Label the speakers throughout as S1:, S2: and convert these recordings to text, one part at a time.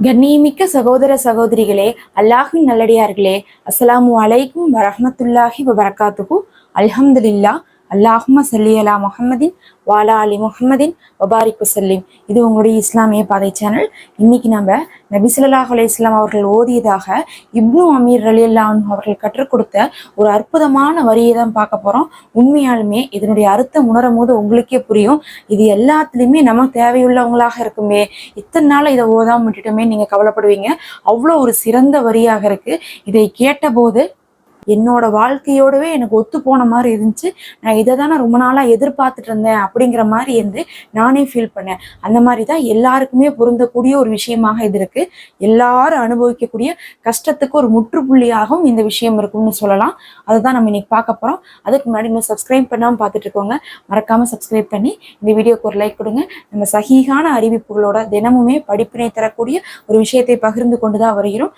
S1: கண்ணியமிக்க சகோதர சகோதரிகளே அல்லாஹின் நல்லடியார்களே அஸ்ஸலாமு அலைக்கும் வரஹமத்துல்லாஹி வபரகாத்துஹு. அல்ஹம்துலில்லா அல்லாஹும சல்லி அலா முஹம்மதின் வாலா அலி முஹம்மதின் வபாரிக் வசல்லிம். இது உங்களுடைய இஸ்லாமிய பாதை சேனல் இன்னைக்கு நம்ம நபிசுல்லாஹ் அலி இஸ்லாம் அவர்கள் ஓதியதாக இப்னு அமீர் அலி அல்லாஹ் அவர்கள் கற்றுக் கொடுத்த ஒரு அற்புதமான வரியை தான் பார்க்க போறோம். உண்மையாலுமே இதனுடைய அர்த்தம் உணரும் போது உங்களுக்கே புரியும். இது எல்லாத்துலேயுமே நமக்கு தேவையுள்ளவங்களாக இருக்குமே. இத்தனை நாள் இதை ஓதாம விட்டுட்டோமே நீங்க கவலைப்படுவீங்க. அவ்வளோ ஒரு சிறந்த வரியாக இருக்கு. இதை கேட்டபோது என்னோட வாழ்க்கையோடவே எனக்கு ஒத்து போன மாதிரி இருந்துச்சு. நான் இதை தான் நான் ரொம்ப நாளாக எதிர்பார்த்துட்டு இருந்தேன் அப்படிங்கிற மாதிரி இருந்து நானே ஃபீல் பண்ணேன். அந்த மாதிரி தான் எல்லாருக்குமே பொருந்தக்கூடிய ஒரு விஷயமாக இது இருக்கு. எல்லாரும் அனுபவிக்கக்கூடிய கஷ்டத்துக்கு ஒரு முற்றுப்புள்ளியாகவும் இந்த விஷயம் இருக்கும்னு சொல்லலாம். அதை தான் நம்ம இன்னைக்கு பார்க்க போகிறோம் அதுக்கு முன்னாடி இன்னும் சப்ஸ்கிரைப் பண்ணாமல் பார்த்துட்டு இருக்கோங்க. மறக்காமல் சப்ஸ்கிரைப் பண்ணி இந்த வீடியோக்கு ஒரு லைக் கொடுங்க. நம்ம சகிகான அறிவிப்புகளோட தினமுமே படிப்பினை தரக்கூடிய ஒரு விஷயத்தை பகிர்ந்து கொண்டு தான் வருகிறோம்.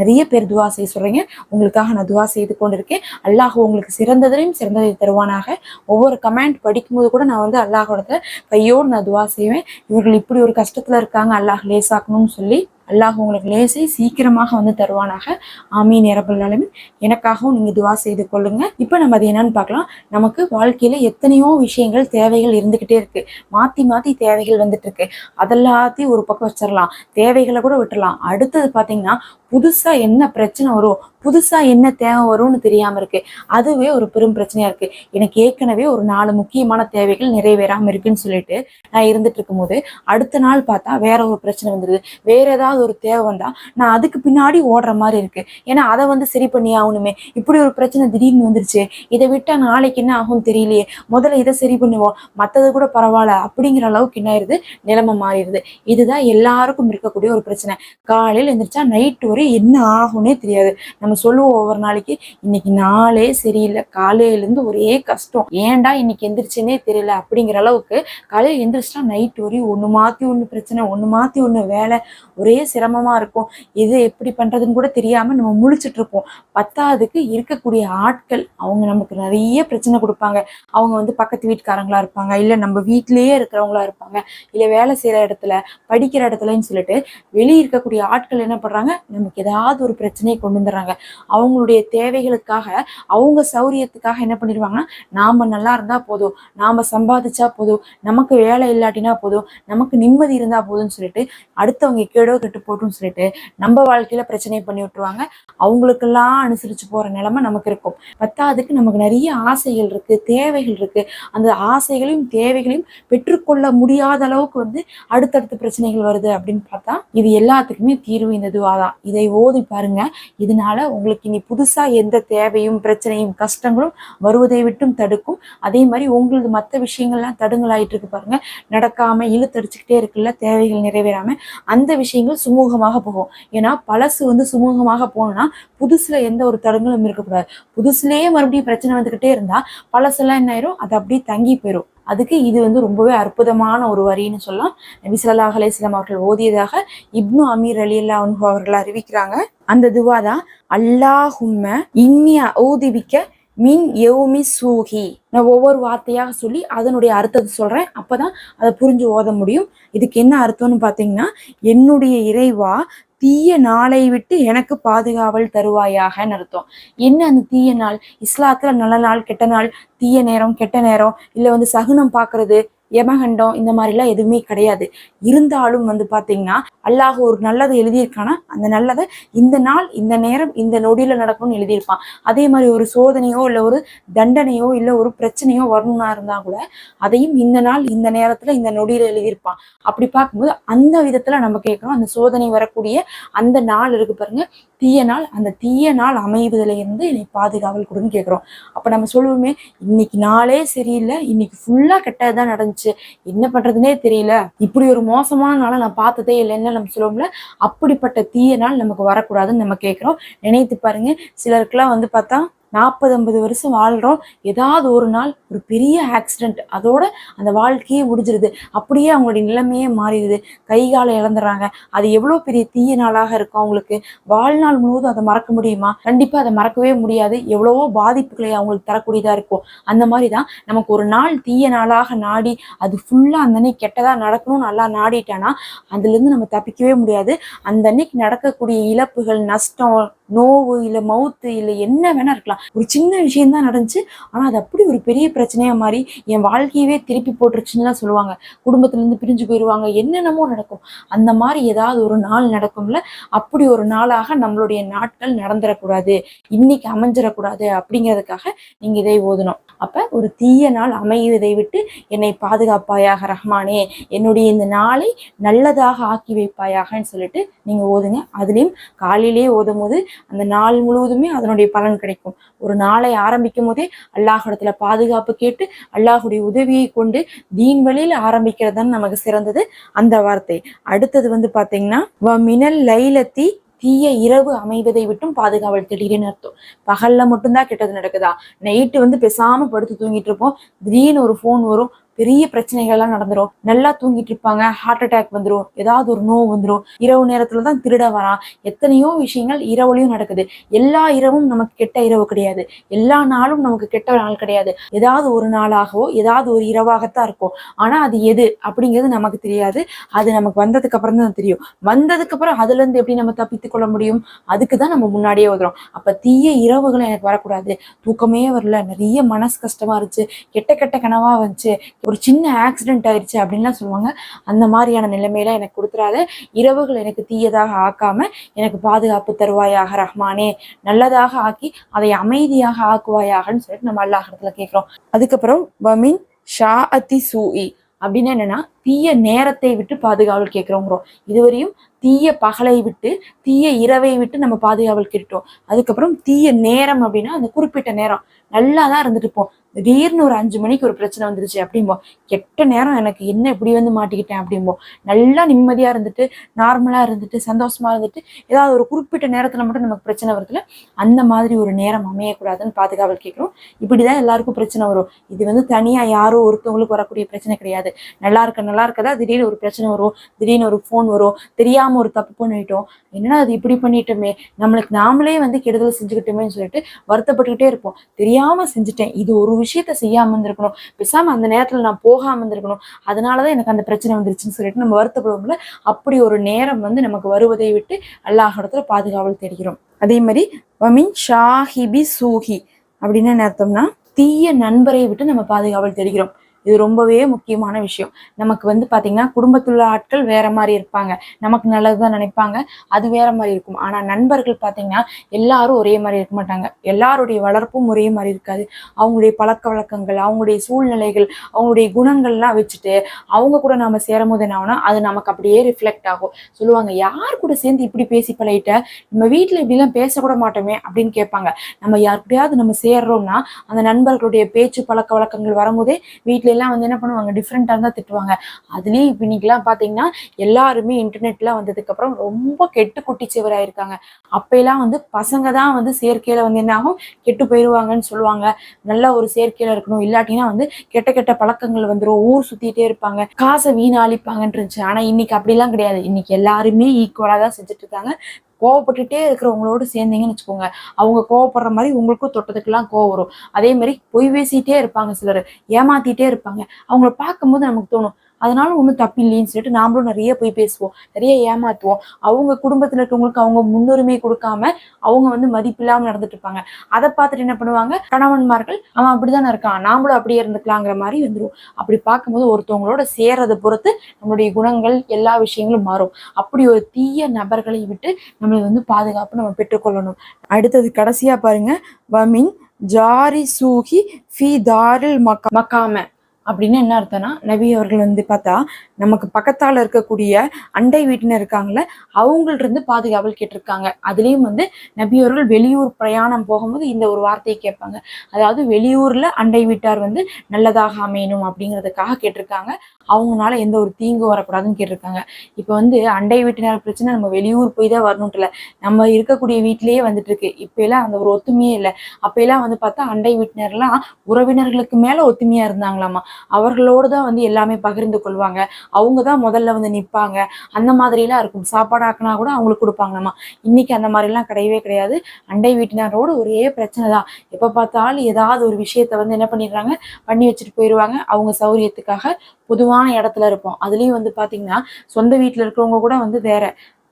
S1: நிறைய பேர் துவா செய்ய சொல்கிறீங்க உங்களுக்காக நான் துவா செய்து கொண்டிருக்கேன். அல்லாஹ் உங்களுக்கு சிறந்ததையும் சிறந்ததை தருவானாக. ஒவ்வொரு கமெண்ட் படிக்கும்போது கூட நான் வந்து அல்லாஹோட கையோடு நான் துவா செய்வேன். இவர்கள் இப்படி ஒரு கஷ்டத்தில் இருக்காங்க அல்லாஹ் லேசாக்கணும்னு சொல்லி. அல்லாஹ் உங்களுக்கு லேசை சீக்கிரமாக வந்து தருவானாக. ஆமீன் இரபல் நலமின் எனக்காகவும் நீங்க துவா செய்து கொள்ளுங்க. இப்போ நம்ம அது என்னன்னு பார்க்கலாம். நமக்கு வாழ்க்கையில எத்தனையோ விஷயங்கள் தேவைகள் இருந்துகிட்டே இருக்கு. மாத்தி மாத்தி தேவைகள் வந்துட்டு இருக்கு. அதெல்லாத்தையும் ஒரு பக்கம் வச்சிடலாம் தேவைகளை கூட விட்டுறலாம் அடுத்தது பாத்தீங்கன்னா புதுசா என்ன பிரச்சனை வரும்? புதுசா என்ன தேவை வரும்னு தெரியாம இருக்கு. அதுவே ஒரு பெரும் பிரச்சனையா இருக்கு. எனக்கு ஏற்கனவே ஒரு நாலு முக்கியமான தேவைகள் நிறைவேறாம இருக்குன்னு சொல்லிட்டு நான் இருந்துட்டு இருக்கும்போது அடுத்த நாள் பார்த்தா வேற ஒரு பிரச்சனை வந்துடுது வேற ஏதாவது ஒரு தேவை வந்தா நான் அதுக்கு பின்னாடி ஓடுற மாதிரி இருக்கு. ஏன்னா அதை வந்து சரி பண்ணி ஆகணுமே. இப்படி ஒரு பிரச்சனை திடீர்னு வந்துருச்சு. இதை விட்டா நாளைக்கு என்ன ஆகும் தெரியலையே. முதல்ல இதை சரி பண்ணுவோம். மற்றது கூட பரவாயில்ல அப்படிங்கிற அளவுக்கு என்ன ஆயிடுது நிலைமை மாறிடுது. இதுதான் எல்லாருக்கும் இருக்கக்கூடிய ஒரு பிரச்சனை. காலையில் எந்திரிச்சா நைட் வரை என்ன ஆகும்னே தெரியாது. நம்ம சொல்லுவோம் ஒவ்வொரு நாளைக்கு இன்னைக்கு நாளே சரியில்லை. காலையிலேருந்து ஒரே கஷ்டம். ஏன்டா இன்னைக்கு எந்திரிச்சேனே தெரியல? அப்படிங்கிற அளவுக்கு காலையில் எந்திரிச்சிட்டா நைட் வரையும் ஒன்று மாற்றி ஒன்று பிரச்சனை ஒன்று மாற்றி ஒன்று வேலை ஒரே சிரமமா இருக்கும். இது எப்படி பண்றதுன்னு கூட தெரியாம நம்ம முழிச்சிட்டு இருப்போம். பத்தாவதுக்கு இருக்கக்கூடிய ஆட்கள் அவங்க நமக்கு நிறைய பிரச்சனை கொடுப்பாங்க. அவங்க வந்து பக்கத்து வீட்டுக்காரங்களா இருப்பாங்க இல்ல நம்ம வீட்டிலேயே இருக்கிறவங்களா இருப்பாங்க இல்ல வேலை செய்யற இடத்துல படிக்கிற இடத்துலன்னு சொல்லிட்டு வெளியே இருக்கக்கூடிய ஆட்கள் என்ன பண்றாங்க? நமக்கு ஏதாவது ஒரு பிரச்சனையை கொண்டு வந்துடுறாங்க. அவங்களுடைய தேவைகளுக்காக அவங்க சௌரியத்துக்காக என்ன பண்ணிடுவாங்கன்னா நாம நல்லா இருந்தா போதும். நாம சம்பாதிச்சா போதும். நமக்கு வேலை இல்லாட்டினா போதும். நமக்கு நிம்மதி இருந்தா போதும்னு சொல்லிட்டு அடுத்தவங்க கேடோ கெட்டு போட்டுன்னு சொல்லிட்டு நம்ம வாழ்க்கையில பிரச்சனை பண்ணி விட்டுருவாங்க. அவங்களுக்கெல்லாம் அனுசரிச்சு போற நிலைமை நமக்கு இருக்கும். பத்தாவதுக்கு நமக்கு நிறைய ஆசைகள் இருக்கு தேவைகள் இருக்கு. அந்த ஆசைகளையும் தேவைகளையும் பெற்றுக்கொள்ள முடியாத அளவுக்கு வந்து அடுத்தடுத்த பிரச்சனைகள் வருது அப்படின்னு பார்த்தா இது எல்லாத்துக்குமே தீர்வு இந்த துவா தான். இதை ஓதி பாருங்க. இதனால உங்களுக்கு இனி புதுசா எந்த தேவையும் பிரச்சனையும் கஷ்டங்களும் வருவதை விட்டும் தடுக்கும். அதே மாதிரி உங்களது மற்ற விஷயங்கள்லாம் தடுங்கலாயிட்டு இருக்கு பாருங்க. நடக்காம இழுத்தடிச்சுக்கிட்டே இருக்குல்ல தேவைகள் நிறைவேறாம அந்த விஷயங்கள் சுமூகமாக போகும். ஏன்னா பழசு வந்து சுமூகமாக போகணும்னா புதுசுல எந்த ஒரு தடங்களும் இருக்கக்கூடாது. புதுசுலயே மறுபடியும் பிரச்சனை வந்துக்கிட்டே இருந்தா பழசெல்லாம் என்ன ஆயிரும்? அது அப்படியே தங்கி போயிடும் அதுக்கு இது வந்து ரொம்பவே அற்புதமான ஒரு வரின்னு சொல்லலாம். நபி ஸல்லல்லாஹு அவர்கள் ஓதியதாக இப்னு அமீர் அலி அல்லா அவர்கள் அறிவிக்கிறாங்க. அந்த துவா தான் அல்லாஹும்ம இன்னிய ஊதிபிக்க மின் யௌமி சூஹி நான் ஒவ்வொரு வார்த்தையாக சொல்லி அதனுடைய அர்த்தத்தை சொல்றேன். அப்பதான் அதை புரிஞ்சு ஓத முடியும். இதுக்கு என்ன அர்த்தம்னு பாத்தீங்கன்னா என்னுடைய இறைவா தீய நாளை விட்டு எனக்கு பாதுகாவல் தருவாயாகன்னு அர்த்தம். என்ன அந்த தீய நாள்? இஸ்லாத்துல நல்ல நாள் கெட்ட நாள் தீய நேரம் கெட்ட நேரம் இல்ல வந்து சகுனம் பாக்குறது யமகண்டம் இந்த மாதிரிலாம் எதுவுமே கிடையாது. இருந்தாலும் வந்து பார்த்தீங்கன்னா அல்லாஹ் ஒரு நல்லதை எழுதியிருக்கானா? அந்த நல்லதை இந்த நாள் இந்த நேரம் இந்த நொடியில் நடக்கும்னு எழுதியிருப்பான். அதே மாதிரி ஒரு சோதனையோ இல்லை ஒரு தண்டனையோ இல்லை ஒரு பிரச்சனையோ வரணும்னா இருந்தால் கூட அதையும் இந்த நாள் இந்த நேரத்தில் இந்த நொடியில் எழுதியிருப்பான். அப்படி பார்க்கும்போது அந்த விதத்தில் நம்ம கேட்கணும். அந்த சோதனை வரக்கூடிய அந்த நாள் இருக்கு பாருங்க. தீய நாள். அந்த தீய நாள் அமைவதில் இருந்து என்னை பாதுகாவல் கொடுன்னு கேட்குறோம். அப்போ நம்ம சொல்லுவோமே இன்னைக்கு நாளே சரியில்லை. இன்னைக்கு ஃபுல்லாக கெட்டதுதான் நடந்துச்சு. என்ன பண்றதுனே தெரியல. இப்படி ஒரு மோசமான நாளை நான் பார்த்ததே இல்லைன்னு நம்ம சொல்லுவோம்ல? அப்படிப்பட்ட தீய நாள் நமக்கு வரக்கூடாதுன்னு நம்ம கேட்குறோம். நினைத்து பாருங்க. சிலருக்குலாம் வந்து பார்த்தா நாற்பது ஐம்பது வருஷம் வாழ்கிறோம் ஏதாவது ஒரு நாள் ஒரு பெரிய ஆக்சிடென்ட் அதோட அந்த வாழ்க்கையே முடிஞ்சிருது. அப்படியே அவங்களுடைய நிலைமையே மாறிடுது. கை காலை இழந்துடுறாங்க அது எவ்வளோ பெரிய தீய நாளாக இருக்கும் அவங்களுக்கு. வாழ்நாள் முழுவதும் அதை மறக்க முடியுமா? கண்டிப்பாக அதை மறக்கவே முடியாது. எவ்வளவோ பாதிப்புகளை அவங்களுக்கு தரக்கூடியதாக இருக்கும். அந்த மாதிரி தான் நமக்கு ஒரு நாள் தீய நாளாக நாடி அது ஃபுல்லாக அந்த அன்னைக்கு கெட்டதாக நடக்கணும்னு நல்லா நாடிட்டானா அதுலேருந்து நம்ம தப்பிக்கவே முடியாது. அந்த அன்னைக்கு நடக்கக்கூடிய இழப்புகள் நஷ்டம் நோவு இல்லை மவுத்து இல்லை என்ன வேணா இருக்கலாம். ஒரு சின்ன விஷயம் தான் நடந்துச்சு. ஆனால் அது அப்படி ஒரு பெரிய பிரச்சனையா மாறி என் வாழ்க்கையவே திருப்பி போட்டுருச்சுன்னுலாம் சொல்லுவாங்க. குடும்பத்துலேருந்து பிரிஞ்சு போயிடுவாங்க என்னென்னமோ நடக்கும். அந்த மாதிரி ஏதாவது ஒரு நாள் நடக்கும்ல அப்படி ஒரு நாளாக நம்மளுடைய நாட்கள் நடந்துடக்கூடாது இன்னைக்கு அமைஞ்சிடக்கூடாது அப்படிங்கிறதுக்காக நீங்கள் இதை ஓதணும். அப்போ ஒரு தீய நாள் அமைவதை விட்டு என்னை பாதுகாப்பாயாக ரஹ்மானே என்னுடைய இந்த நாளை நல்லதாக ஆக்கி வைப்பாயாகன்னு சொல்லிட்டு நீங்கள் ஓதுங்க. அதுலேயும் காலையிலேயே ஓதும் போது அந்த நாள் முழுவதுமே அதனுடைய பலன் கிடைக்கும். ஒரு நாளை ஆரம்பிக்கும் போதே அல்லாஹிடத்துல பாதுகாப்பு கேட்டு அல்லாஹுடைய உதவியை கொண்டு தீன் வழியில் ஆரம்பிக்கிறது தான் நமக்கு சிறந்தது. அந்த வார்த்தை. அடுத்தது வந்து பார்த்தீங்கன்னா வ மினல் லைலத்தி தீய இரவு அமைவதை விட்டும் பாதுகாவல் திடீர்னு அர்த்தம். பகல்ல மட்டும்தான் கெட்டது நடக்குதா? நைட்டு வந்து பேசாம படுத்து தூங்கிட்டு இருப்போம். திடீர்னு ஒரு ஃபோன் வரும். பெரிய பிரச்சனைகள்லாம் நடந்துடும் நல்லா தூங்கிட்டு இருப்பாங்க ஹார்ட் அட்டாக் வந்துடும் ஏதாவது ஒரு நோவு வந்துடும் இரவு நேரத்துல தான் திருட வரான். எத்தனையோ விஷயங்கள் இரவுலையும் நடக்குது. எல்லா இரவும் நமக்கு கெட்ட இரவு கிடையாது. எல்லா நாளும் நமக்கு கெட்ட நாள் கிடையாது. ஏதாவது ஒரு நாளாகவோ ஏதாவது ஒரு இரவாகத்தான் இருக்கும். ஆனா அது எது அப்படிங்கிறது நமக்கு தெரியாது. அது நமக்கு வந்ததுக்கு அப்புறம் தான் தெரியும். வந்ததுக்கு அப்புறம் அதுல இருந்து எப்படி நம்ம தப்பித்துக் கொள்ள முடியும்? அதுக்கு தான் நம்ம முன்னாடியே வந்துடும் அப்ப தீய இரவுகள் எனக்கு வரக்கூடாது. தூக்கமே வரல. நிறைய மனசு கஷ்டமா இருந்துச்சு. கெட்ட கெட்ட கனவா வந்துச்சு. ஒரு சின்ன ஆக்சிடென்ட் ஆயிடுச்சு அப்படின்லாம் சொல்லுவாங்க. அந்த மாதிரியான நிலைமையில எனக்கு கொடுத்துறாத. இரவுகள் எனக்கு தீயதாக ஆக்காம எனக்கு பாதுகாப்பு தருவாயாக ரஹ்மானே. நல்லதாக ஆக்கி அதை அமைதியாக ஆக்குவாயாகன்னு சொல்லிட்டு நம்ம அல்லாஹிடத்துல கேட்குறோம். அதுக்கப்புறம் பமின் ஷா அத்தி சூஇ அப்படின்னு என்னன்னா தீய நேரத்தை விட்டு பாதுகாவல் கேட்குறோங்கிறோம். இதுவரையும் தீய பகலை விட்டு தீய இரவை விட்டு நம்ம பாதுகாவல் கேட்டோம் அதுக்கப்புறம் தீய நேரம் அப்படின்னா அந்த குறிப்பிட்ட நேரம். நல்லா தான் இருந்துட்டு இருப்போம். திடீர்னு ஒரு அஞ்சு மணிக்கு ஒரு பிரச்சனை வந்துருச்சு அப்படிம்போம். கெட்ட நேரம் எனக்கு என்ன இப்படி வந்து மாட்டிக்கிட்டேன் அப்படிம்போம். நல்லா நிம்மதியாக இருந்துட்டு நார்மலாக இருந்துட்டு சந்தோஷமா இருந்துட்டு ஏதாவது ஒரு குறிப்பிட்ட நேரத்தில் மட்டும் நமக்கு பிரச்சனை வருதுல அந்த மாதிரி ஒரு நேரம் அமையக்கூடாதுன்னு பாதுகாவல் கேட்கிறோம். இப்படிதான் எல்லாருக்கும் பிரச்சனை வரும். இது வந்து தனியாக யாரோ ஒருத்தவங்களுக்கு வரக்கூடிய பிரச்சனை கிடையாது. நல்லா இருக்க நல்லா இருக்கதா? திடீர்னு ஒரு பிரச்சனை வரும். திடீர்னு ஒரு ஃபோன் வரும். தெரியாமல் ஒரு தப்பு பண்ணிட்டோம். என்னடா அது இப்படி பண்ணிட்டோமே? நம்மளுக்கு நாமளே வந்து கெடுதல் செஞ்சுக்கிட்டோமேன்னு சொல்லிட்டு வருத்தப்பட்டுக்கிட்டே இருப்போம். தெரியாமல் செஞ்சுட்டேன். இது ஒரு விஷயத்த செய்யாமல் இருந்திருக்கணும். பேசாமல் அந்த நேரத்தில் நான் போகாமல் இருந்திருக்கணும். அதனால தான் எனக்கு அந்த பிரச்சனை வந்துருச்சுன்னு சொல்லிட்டு நம்ம வருத்தப்படுவோம்ல? அப்படி ஒரு நேரம் வந்து நமக்கு வருவதை விட்டு அல்லாஹிடத்துல பாதுகாவல் தெரிகிறோம் அதே மாதிரி வமின் ஷாஹிபி சூஹி அப்படின்னு என்ன அர்த்தம்னா தீய நண்பரை விட்டு நம்ம பாதுகாவல் தெரிகிறோம் இது ரொம்பவே முக்கியமான விஷயம். நமக்கு வந்து பார்த்திங்கன்னா குடும்பத்தில் ஆட்கள் வேற மாதிரி இருப்பாங்க. நமக்கு நல்லதுதான் நினைப்பாங்க. அது வேற மாதிரி இருக்கும். ஆனால் நண்பர்கள் பார்த்திங்கன்னா எல்லாரும் ஒரே மாதிரி இருக்க மாட்டாங்க. எல்லாருடைய வளர்ப்பும் ஒரே மாதிரி இருக்காது. அவங்களுடைய பழக்க வழக்கங்கள் அவங்களுடைய சூழ்நிலைகள் அவங்களுடைய குணங்கள்லாம் வச்சுட்டு அவங்க கூட நாம சேரும் போது என்ன ஆகும்னா அது நமக்கு அப்படியே ரிஃப்ளெக்ட் ஆகும். சொல்லுவாங்க யார் கூட சேர்ந்து இப்படி பேசி பழகிட்ட? நம்ம வீட்டில் இப்படிலாம் பேசக்கூட மாட்டோமே அப்படின்னு கேட்பாங்க. நம்ம யாருக்கிட்டையாவது நம்ம சேர்றோம்னா அந்த நண்பர்களுடைய பேச்சு பழக்க வழக்கங்கள் வரும்போதே வீட்டில் எல்லாம் வந்து என்ன பண்ணுவாங்க? டிஃப்ரெண்டாக தான் திட்டுவாங்க. அதுலேயும் இப்போ இன்னைக்கெல்லாம் பார்த்தீங்கன்னா எல்லாருமே இன்டர்நெட்லாம் வந்ததுக்கு அப்புறம் ரொம்ப கெட்டு குட்டி இருக்காங்க அப்பெல்லாம் வந்து பசங்க தான் வந்து செயற்கையில வந்து என்ன ஆகும்? கெட்டு போயிடுவாங்கன்னு சொல்லுவாங்க. நல்ல ஒரு செயற்கையில இருக்கணும். இல்லாட்டினா வந்து கெட்ட கெட்ட பழக்கங்கள் வந்துடும் ஊர் சுத்திட்டே இருப்பாங்க. காசை வீணாளிப்பாங்கன்னு இருந்துச்சு. ஆனா இன்னைக்கு அப்படிலாம் கிடையாது. இன்னைக்கு எல்லாருமே ஈக்குவலா தான் செஞ்சுட்டு இருக்காங்க. கோவப்பட்டுட்டே இருக்கிறவங்களோடு சேர்ந்தீங்கன்னு வச்சுக்கோங்க. அவங்க கோவப்படுற மாதிரி உங்களுக்கும் தொட்டதுக்கெல்லாம் கோவம் வரும். அதே மாதிரி பொய் பேசிட்டே இருப்பாங்க சிலர். ஏமாத்திட்டே இருப்பாங்க. அவங்கள பார்க்கும்போது நமக்கு தோணும் அதனால ஒன்றும் தப்பு இல்லைன்னு சொல்லிட்டு நாமளும் நிறைய போய் பேசுவோம். நிறைய ஏமாத்துவோம். அவங்க குடும்பத்தில் இருக்கவங்களுக்கு அவங்க முன்னுரிமை கொடுக்காம அவங்க வந்து மதிப்பில்லாமல் நடந்துட்டு இருப்பாங்க. அதை பார்த்துட்டு என்ன பண்ணுவாங்க? கணவன்மார்கள் அவன் அப்படிதானே இருக்கான். நாமளும் அப்படியே இருந்துக்கலாங்கிற மாதிரி வந்துடும் அப்படி பார்க்கும்போது ஒருத்தவங்களோட சேர்றதை பொறுத்து நம்மளுடைய குணங்கள் எல்லா விஷயங்களும் மாறும். அப்படி ஒரு தீய நபர்களை விட்டு நம்மளை வந்து பாதுகாப்பு நம்ம பெற்றுக்கொள்ளணும். அடுத்தது கடைசியா பாருங்க. வமின் ஜாரி சூஹி ஃபி தாரில் மக்கா மக்காம. அப்படின்னு என்ன அர்த்தம்னா நபி அவர்கள் வந்து பார்த்தா நமக்கு பக்கத்தால் இருக்கக்கூடிய அண்டை வீட்டினர் இருக்காங்கல்ல அவங்கள்ட்ருந்து பாதுகாவல் கேட்டிருக்காங்க. அதுலேயும் வந்து நபியவர்கள் வெளியூர் பிரயாணம் போகும்போது இந்த ஒரு வார்த்தையை கேட்பாங்க. அதாவது வெளியூரில் அண்டை வீட்டார் வந்து நல்லதாக அமையணும் அப்படிங்கிறதுக்காக கேட்டிருக்காங்க. அவங்களால எந்த ஒரு தீங்கு வரக்கூடாதுன்னு கேட்டிருக்காங்க. இப்போ வந்து அண்டை வீட்டினர் பிரச்சனை நம்ம வெளியூர் போய் தான் வரணுன்ட்டுல நம்ம இருக்கக்கூடிய வீட்டிலேயே வந்துட்டு இருக்கு இப்ப எல்லாம் அந்த ஒரு ஒத்துமையே இல்லை. அப்போ எல்லாம் வந்து பார்த்தா அண்டை வீட்டினர்லாம் உறவினர்களுக்கு மேலே ஒத்துமையாக இருந்தாங்களாமா? அவர்களோடு தான் வந்து எல்லாமே பகிர்ந்து கொள்வாங்க. அவங்க தான் முதல்ல வந்து நிற்பாங்க அந்த மாதிரிலாம் இருக்கும். சாப்பாடு ஆக்கினா கூட அவங்களுக்கு கொடுப்பாங்கம்மா இன்னைக்கு அந்த மாதிரிலாம் கிடையவே கிடையாது. அண்டை வீட்டினரோடு ஒரே பிரச்சனை தான். எப்போ பார்த்தாலும் ஏதாவது ஒரு விஷயத்த வந்து என்ன பண்ணிடுறாங்க? பண்ணி வச்சுட்டு போயிடுவாங்க. அவங்க சௌரியத்துக்காக பொதுவான இடத்துல இருப்போம். அதுலேயும் வந்து பார்த்தீங்கன்னா சொந்த வீட்டில் இருக்கிறவங்க கூட வந்து வேற.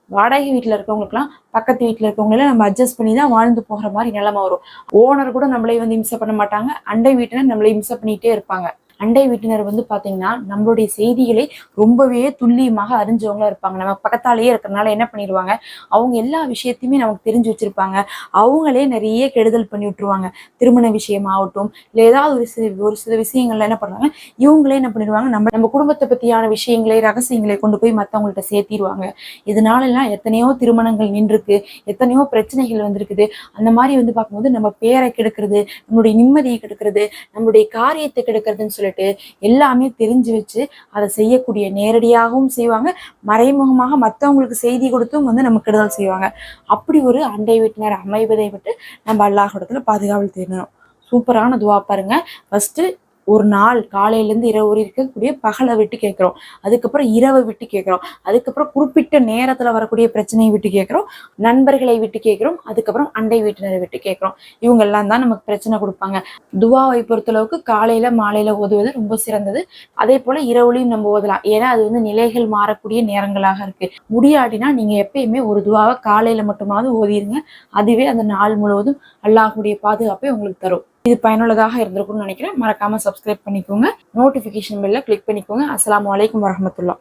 S1: வாடகை வீட்டில் இருக்கவங்களுக்குலாம் பக்கத்து வீட்டில் இருக்கவங்களெல்லாம் நம்ம அட்ஜஸ்ட் பண்ணி தான் வாழ்ந்து போகிற மாதிரி நிலைமை வரும். ஓனர் கூட நம்மளே வந்து இம்சை பண்ண மாட்டாங்க. அண்டை வீட்டில் நம்மளே இம்சை பண்ணிகிட்டே இருப்பாங்க. அண்டை வீட்டினர் வந்து பார்த்தீங்கன்னா நம்மளுடைய செய்திகளை ரொம்பவே துல்லியமாக அறிஞ்சவங்களா இருப்பாங்க. நம்ம பக்கத்தாலேயே இருக்கிறனால என்ன பண்ணிடுவாங்க அவங்க எல்லா விஷயத்தையுமே நமக்கு தெரிஞ்சு வச்சிருப்பாங்க. அவங்களே நிறைய கெடுதல் பண்ணி விட்டுருவாங்க. திருமண விஷயமாகட்டும் இல்லை ஏதாவது ஒரு சில ஒரு சில விஷயங்கள்ல என்ன பண்ணுவாங்க? இவங்களே என்ன பண்ணிடுவாங்க? நம்ம நம்ம குடும்பத்தை பற்றியான விஷயங்களை ரகசியங்களை கொண்டு போய் மற்றவங்கள்ட்ட சேர்த்திடுவாங்க இதனாலலாம் எத்தனையோ திருமணங்கள் நின்றுருக்கு. எத்தனையோ பிரச்சனைகள் வந்திருக்குது. அந்த மாதிரி வந்து பார்க்கும்போது நம்ம பேரை கெடுக்கிறது நம்மளுடைய நிம்மதியை கெடுக்கிறது நம்மளுடைய காரியத்தை கெடுக்கிறதுன்னு சொல்லிட்டு எல்லாமே தெரிஞ்சு வச்சு அதை செய்யக்கூடிய நேரடியாகவும் செய்வாங்க. மறைமுகமாக மற்றவங்களுக்கு செய்தி கொடுத்தும் வந்து நம்ம கெடுதல் செய்வாங்க. அப்படி ஒரு அண்டை வீட்டினர் அமைவதை விட்டு நம்ம அல்லாஹ் இடத்துல பாதுகாவல் தேடணும். சூப்பரான துவா பாருங்க. ஃபர்ஸ்ட் ஒரு நாள் காலையிலேருந்து இரவு வரை இருக்கக்கூடிய பகலை விட்டு கேட்குறோம். அதுக்கப்புறம் இரவை விட்டு கேட்குறோம். அதுக்கப்புறம் குறிப்பிட்ட நேரத்தில் வரக்கூடிய பிரச்சனையை விட்டு கேட்குறோம். நண்பர்களை விட்டு கேட்குறோம். அதுக்கப்புறம் அண்டை வீட்டினரை விட்டு கேட்குறோம். இவங்கெல்லாம் தான் நமக்கு பிரச்சனை கொடுப்பாங்க. துவாவை பொறுத்தளவுக்கு காலையில் மாலையில் ஓதுவது ரொம்ப சிறந்தது. அதே போல் இரவுலையும் நம்ம ஓதலாம். ஏன்னா அது வந்து நிலைகள் மாறக்கூடிய நேரங்களாக இருக்குது முடியாட்டினா நீங்கள் எப்பயுமே ஒரு துவாவை காலையில் மட்டுமாவது ஓதிருங்க. அதுவே அந்த நாள் முழுவதும் அல்லாஹுடைய பாதுகாப்பை உங்களுக்கு தரும். இது பயனுள்ளதாக இருந்திருக்கும்னு நினைக்கிறேன். மறக்காம சப்ஸ்கிரைப் பண்ணிக்கோங்க. நோட்டிஃபிகேஷன் பெல்ல கிளிக் பண்ணிக்கோங்க. அஸ்லாம் வலைக்கம் வரமத்துல்லா